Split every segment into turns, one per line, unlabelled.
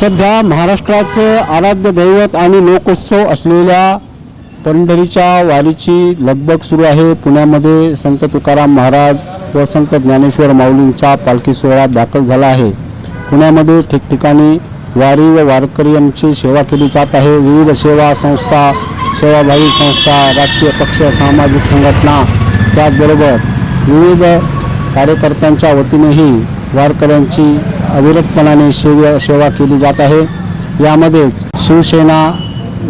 सध्या महाराष्ट्राचे आराध्य दैवत आणि लोकोत्सव असलेल्या पंढरीच्या वारीची लगबग सुरू आहे. पुण्यामध्ये संत तुकाराम महाराज व संत ज्ञानेश्वर माऊलींचा पालखी सोहळा दाखल झाला आहे. पुण्यामध्ये ठिकठिकाणी वारी व वारकरी यांची सेवा केली जात आहे. विविध सेवा संस्था सेवाभावी संस्था राजकीय पक्ष सामाजिक संघटना त्याचबरोबर विविध कार्यकर्त्यांच्या वतीनेही वारकऱ्यांची अविरतपणाने सेवा सेवा केली जात आहे. यामध्येच शिवसेना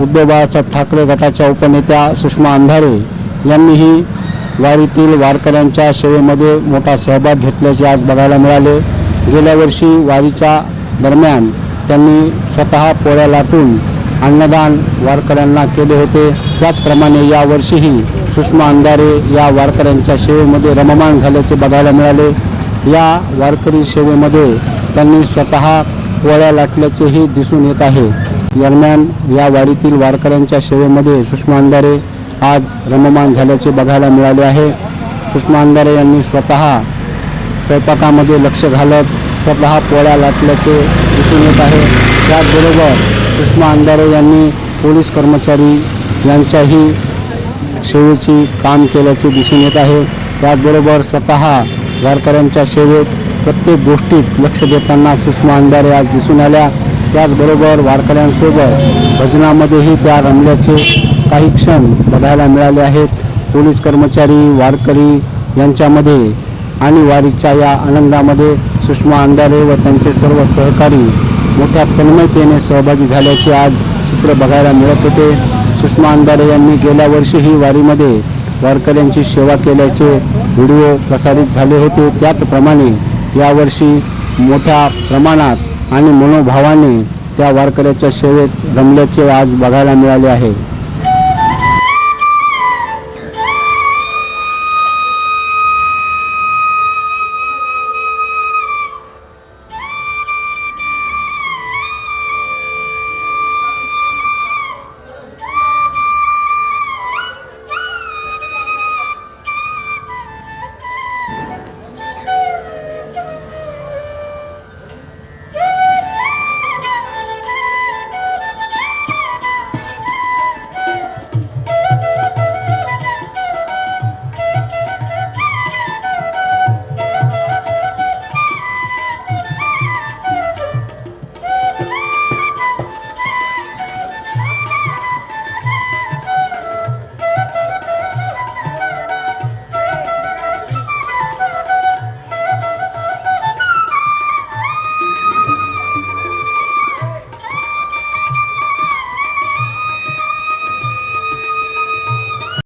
उद्धव बाळासाहेब ठाकरे गटाच्या उपनेत्या सुषमा अंधारे यांनीही वारीतील वारकऱ्यांच्या सेवेमध्ये मोठा सहभाग घेतल्याचे आज बघायला मिळाले. गेल्या वर्षी वारीच्या दरम्यान त्यांनी स्वतः पोळ्या लाटून अन्नदान वारकऱ्यांना केले होते. त्याचप्रमाणे यावर्षीही सुषमा अंधारे या वारकऱ्यांच्या सेवेमध्ये रममाण झाल्याचे बघायला मिळाले. या वारकरी सेवेमध्ये त्यांनी स्वतः पोळ्या लाटल्याचेही दिसून येत आहे. दरम्यान या वाडीतील वारकऱ्यांच्या सेवेमध्ये सुषमा अंधारे आज रममान झाल्याचे बघायला मिळाले आहे. सुषमा अंधारे यांनी स्वतः स्वयंपाकामध्ये लक्ष घालत स्वतः पोळ्या लाटल्याचे दिसून येत आहे. त्याचबरोबर सुषमा अंधारे यांनी पोलीस कर्मचारी यांच्याही सेवेची काम केल्याचे दिसून येत आहे. त्याचबरोबर स्वतः वारकऱ्यांच्या सेवेत प्रत्येक गोष्टीत लक्ष देताना सुषमा अंधारे आज दिसून आल्या. त्याचबरोबर वारकऱ्यांसोबत भजनामध्येही त्या रमल्याचे काही क्षण बघायला मिळाले आहेत. पोलीस कर्मचारी वारकरी यांच्यामध्ये आणि वारीच्या या आनंदामध्ये सुषमा अंधारे व त्यांचे सर्व सहकारी मोठ्या तन्मयतेने सहभागी झाल्याचे आज चित्र बघायला मिळत होते. सुषमा अंधारे यांनी गेल्या वर्षीही वारीमध्ये वारकऱ्यांची सेवा केल्याचे व्हिडिओ प्रसारित झाले होते. त्याचप्रमाणे यावर्षी मोठ्या प्रमाणात आणि मनोभावाने त्या वारकऱ्याच्या सेवेत रमल्याचे आज बघायला मिळाले आहे.